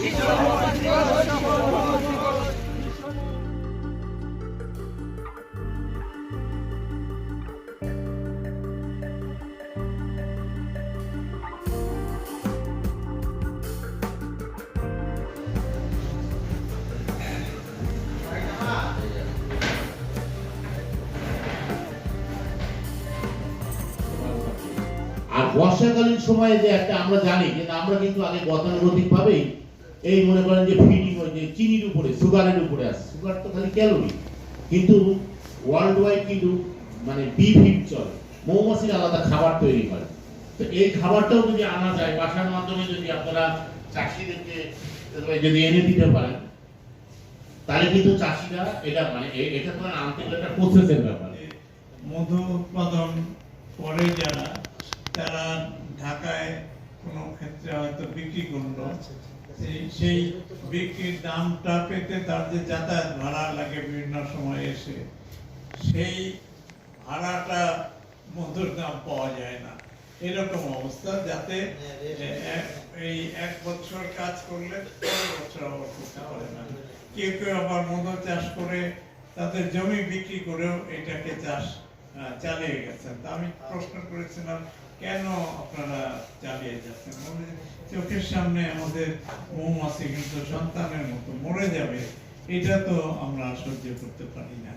আর বর্ষাকালীন সময়ে যে একটা আমরা জানি কিন্তু আমরা কিন্তু আগে গতানুগতিকভাবেই এই মনে করেন যে ফিডিং যে চিনির উপরে সুগারের উপরে আছে। সুগার তো খালি ক্যালোরি কিন্তু ওয়ার্ল্ড ওয়াইড কিন্তু মানে বি ফিড চলে। মৌমাছির আলাদা খাবার তৈরি করে। তো এই খাবারটাও যদি আনা যায় বাসার মাধ্যমে যদি আপনারা চাষিদেরকে যদি এনে দিতে পারেন তাহলে কিন্তু চাষিরা এটা মানে এটা তো আনতে গেলে একটা প্রসেসের ব্যাপার। মধু উৎপাদন করে যারা তারা ঢাকায় কোনো ক্ষেত্রে হয়তো বিক্রি করল। সেই- বিক্রির দামটা পেতে তার যে যাতায়াত ভাড়া লাগে বিভিন্ন সময় এসে, সেই ভাড়াটা মধুর দাম পাওয়া যায় না। এরকম অবস্থা যাতে এই এক বছর কাজ করলে বছর আবার করতে পারে না। কেউ কেউ আবার মধু চাষ করে তাদের জমি বিক্রি করেও এটাকে চাষ চালিয়ে গেছেন। তা আমি প্রশ্ন করেছিলাম, কেন আপনারা চোখের সামনে আমাদের মৌমাছি কিন্তু সন্তানের মতো মরে যাবে, এটা তো আমরা সহ্য করতে পারি না।